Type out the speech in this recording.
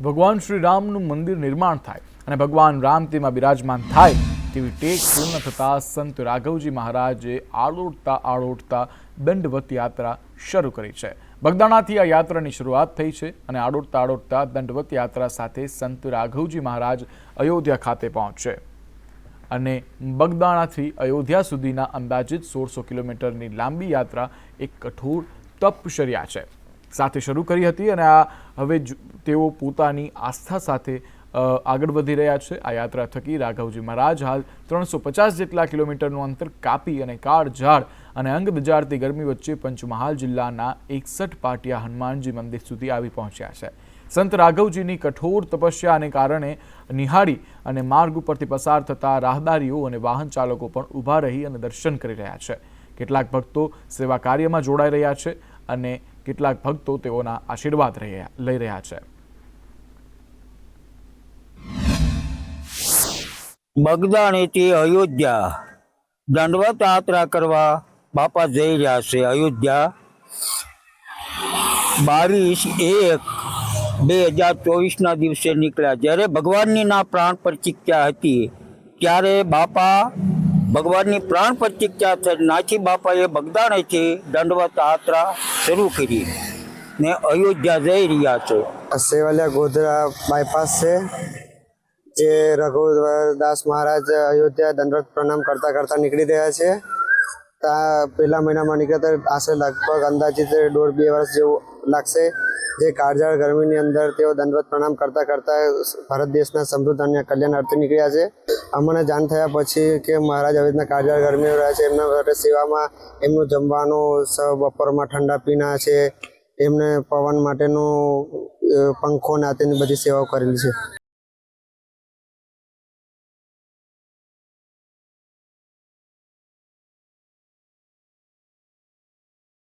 ભગવાન શ્રી રામનું મંદિર નિર્માણ થાય અને ભગવાન રામ તેમાં બિરાજમાન થાય તેવી ટેક પૂર્ણ થતાં સંત રાઘવજી મહારાજે આળોટતા આળોટતા દંડવત યાત્રા શરૂ કરી છે. બગદાણાથી આ યાત્રાની શરૂઆત થઈ છે અને આડોટતા આડોટતા દંડવત યાત્રા સાથે સંત રાઘવજી મહારાજ અયોધ્યા ખાતે પહોંચશે અને બગદાણાથી અયોધ્યા સુધીના અંદાજિત સોળસો કિલોમીટરની લાંબી યાત્રા એક કઠોર તપશર્યા છે. સાથે શરૂ કરી હતી અને આ હવે તેઓ પોતાની આસ્થા સાથે આગળ વધી રહ્યા છે. આ યાત્રા થકી રાઘવજી મહારાજ હાલ ત્રણસો પચાસ જેટલા કિલોમીટરનું અંતર કાપી અને કાળ ઝાડ અને અંગ બજારતી ગરમી વચ્ચે પંચમહાલ જિલ્લાના એકસઠ પાટિયા હનુમાનજી મંદિર સુધી આવી પહોંચ્યા છે. સંત રાઘવજીની કઠોર તપસ્યાને કારણે નિહાળી અને માર્ગ ઉપરથી પસાર થતા રાહદારીઓ અને વાહન ચાલકો પણ ઊભા રહી અને દર્શન કરી રહ્યા છે. કેટલાક ભક્તો સેવા કાર્યમાં જોડાઈ રહ્યા છે અને કેટલાક ભક્તો તેઓના આશીર્વાદ લઈ રહ્યા છે. બગદાણીથી અયોધ્યા. દંડવત યાત્રા કરવા બાપા જઈ રહ્યા છે અયોધ્યા. બાવીસ એક બે હજાર ચોવીસના દિવસે નીકળ્યા. જ્યારે ભગવાનની ના પ્રાણ પ્રતિજ્ઞા હતી, ત્યારે બાપા ભગવાનની પ્રાણ પ્રતિજ્ઞા થઈ નાથી બાપાએ બગદાણીથી દંડવત યાત્રા શરૂ કરી ને અયોધ્યા જઈ રહ્યા છે. સેવાલિયા ગોધરા બાયપાસ છે, જે રઘુદાસ મહારાજ અયોધ્યા દંડવત પ્રણામ કરતા કરતા નીકળી રહ્યા છે. ત્યાં પહેલા મહિનામાં નીકળતા આશરે લગભગ અંદાજિત દોઢ બે વર્ષ જેવું લાગશે. જે કાળઝાળ ગરમીની અંદર તેઓ દંડવત પ્રણામ કરતા કરતા ભારત દેશના સમૃદ્ધ અને કલ્યાણ અર્થે નીકળ્યા છે. અમને જાણ થયા પછી કે મહારાજ આવી રીતના કાળઝાળ ગરમી રહ્યા છે, એમના માટે સેવામાં એમનું જમવાનું બપોરમાં ઠંડા પીણા છે, એમને પવન માટેનું પંખો ને આ તેની બધી સેવાઓ કરેલી છે.